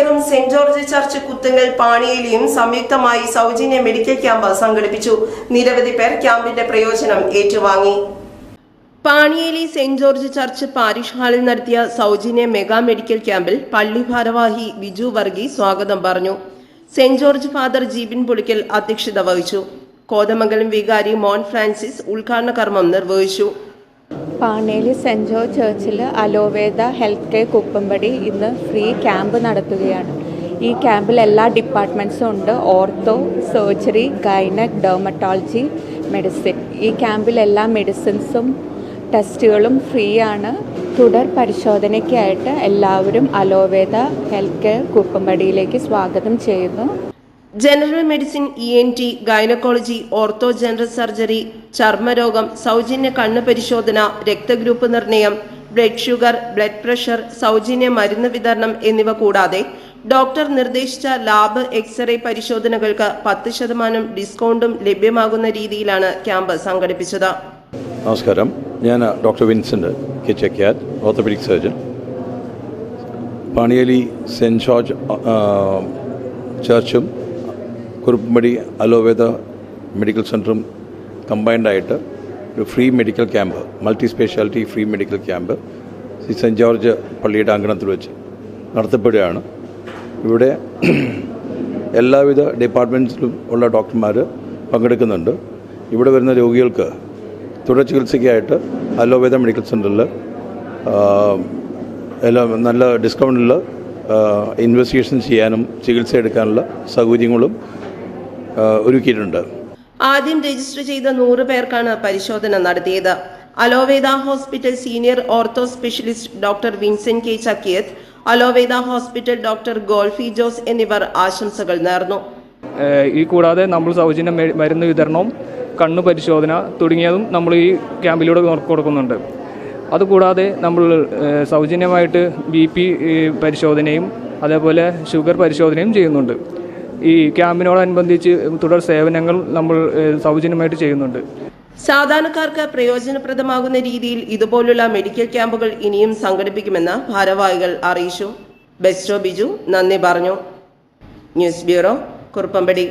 കെയറും saint George church Kuthungal പാണിയിലെയും സംയുക്തമായി സൗജന്യ മെഡിക്കൽ ക്യാമ്പ് സംഘടിപ്പിച്ചു. നിരവധി പേർ ക്യാമ്പിന്റെ പ്രയോജനം ഏറ്റുവാങ്ങി. Panieli saint George church parish ഹാളിൽ നടത്തിയ സൗജന്യ മെഗാ മെഡിക്കൽ ക്യാമ്പിൽ പള്ളി ഭാരവാഹി ബിജു വർഗി സ്വാഗതം പറഞ്ഞു. Saint George father Jibin Pulickal അധ്യക്ഷത വഹിച്ചു. കോതമംഗലം വികാരി മോൻ ഫ്രാൻസിസ് ഉദ്ഘാടന കർമ്മം നിർവഹിച്ചു. പാണേലി സെന്റ് ജോർജ് ചേർച്ചിൽ അലോവേദ ഹെൽത്ത് കെയർ കുപ്പമ്പടി ഇന്ന് ഫ്രീ ക്യാമ്പ് നടത്തുകയാണ്. ഈ ക്യാമ്പിൽ എല്ലാ ഡിപ്പാർട്ട്മെന്റ്സും ഉണ്ട്. Ortho surgery gynaec dermatology medicine. ഈ ക്യാമ്പിൽ എല്ലാ മെഡിസിൻസും ടെസ്റ്റുകളും ഫ്രീ ആണ് തുടർ പരിശോധനയ്ക്കായിട്ട് എല്ലാവരും അലോവേദ ഹെൽത്ത് കെയർ കുപ്പമ്പടിയിലേക്ക് സ്വാഗതം ചെയ്യുന്നു. General medicine E N T gynaecology ortho general surgery ചർമ്മരോഗം സൗജന്യ കണ്ണു പരിശോധന രക്തഗ്രൂപ്പ് നിർണയം ബ്ലഡ് ഷുഗർ ബ്ലഡ് പ്രഷർ സൗജന്യ മരുന്ന് വിതരണം എന്നിവ കൂടാതെ ഡോക്ടർ നിർദ്ദേശിച്ച ലാബ് എക്സ്റേ പരിശോധനകൾക്ക് പത്ത് ശതമാനം ഡിസ്കൗണ്ടും ലഭ്യമാകുന്ന രീതിയിലാണ് ക്യാമ്പ് സംഘടിപ്പിച്ചത്. നമസ്കാരം. ഞാൻ doctor Vincent orthopaedic surgeon Panieli saint George ചർച്ചും Kuruppampady Aloveda medical സെന്ററും കമ്പൈൻഡായിട്ട് ഒരു free medical camp multi speciality free medical camp Shri saint George പള്ളിയുടെ അങ്കണത്തിൽ വെച്ച് നടത്തപ്പെടുകയാണ്. ഇവിടെ എല്ലാവിധ ഡിപ്പാർട്ട്മെന്റ്സിലും ഉള്ള ഡോക്ടർമാർ പങ്കെടുക്കുന്നുണ്ട്. ഇവിടെ വരുന്ന രോഗികൾക്ക് തുടർ ചികിത്സയ്ക്കായിട്ട് അലോവേദ മെഡിക്കൽ സെന്ററിൽ എല്ലാം നല്ല ഡിസ്കൗണ്ടിൽ ഇൻവെസ്റ്റിഗേഷൻ ചെയ്യാനും ചികിത്സ എടുക്കാനുള്ള സൗകര്യങ്ങളും ഒരുക്കിയിട്ടുണ്ട്. ആദ്യം രജിസ്റ്റർ ചെയ്ത നൂറ് പേർക്കാണ് പരിശോധന നടത്തിയത്. Aloveda hospital senior ortho specialist doctor Vincent K. Chakkiath Aloveda hospital doctor Golfy Jose എന്നിവർ ആശംസകൾ നേർന്നു. ഈ കൂടാതെ നമ്മൾ സൗജന്യ മരുന്ന് വിതരണവും കണ്ണു പരിശോധന തുടങ്ങിയതും നമ്മൾ ഈ ക്യാമ്പിലൂടെ കൊടുക്കുന്നുണ്ട്. അതുകൂടാതെ നമ്മൾ സൗജന്യമായിട്ട് ബി പി പരിശോധനയും അതേപോലെ ഷുഗർ പരിശോധനയും ചെയ്യുന്നുണ്ട്. ഈ ക്യാമ്പിനോടനുബന്ധിച്ച് തുടർ സേവനങ്ങൾ നമ്മൾ സൗജന്യമായിട്ട് ചെയ്യുന്നുണ്ട്. സാധാരണക്കാർക്ക് പ്രയോജനപ്രദമാകുന്ന രീതിയിൽ ഇതുപോലുള്ള മെഡിക്കൽ ക്യാമ്പുകൾ ഇനിയും സംഘടിപ്പിക്കുമെന്ന് ഭാരവാഹികൾ അറിയിച്ചു. ബെസ്റ്റോ ബിജു നന്ദി പറഞ്ഞു. News bureau Kuruppampady.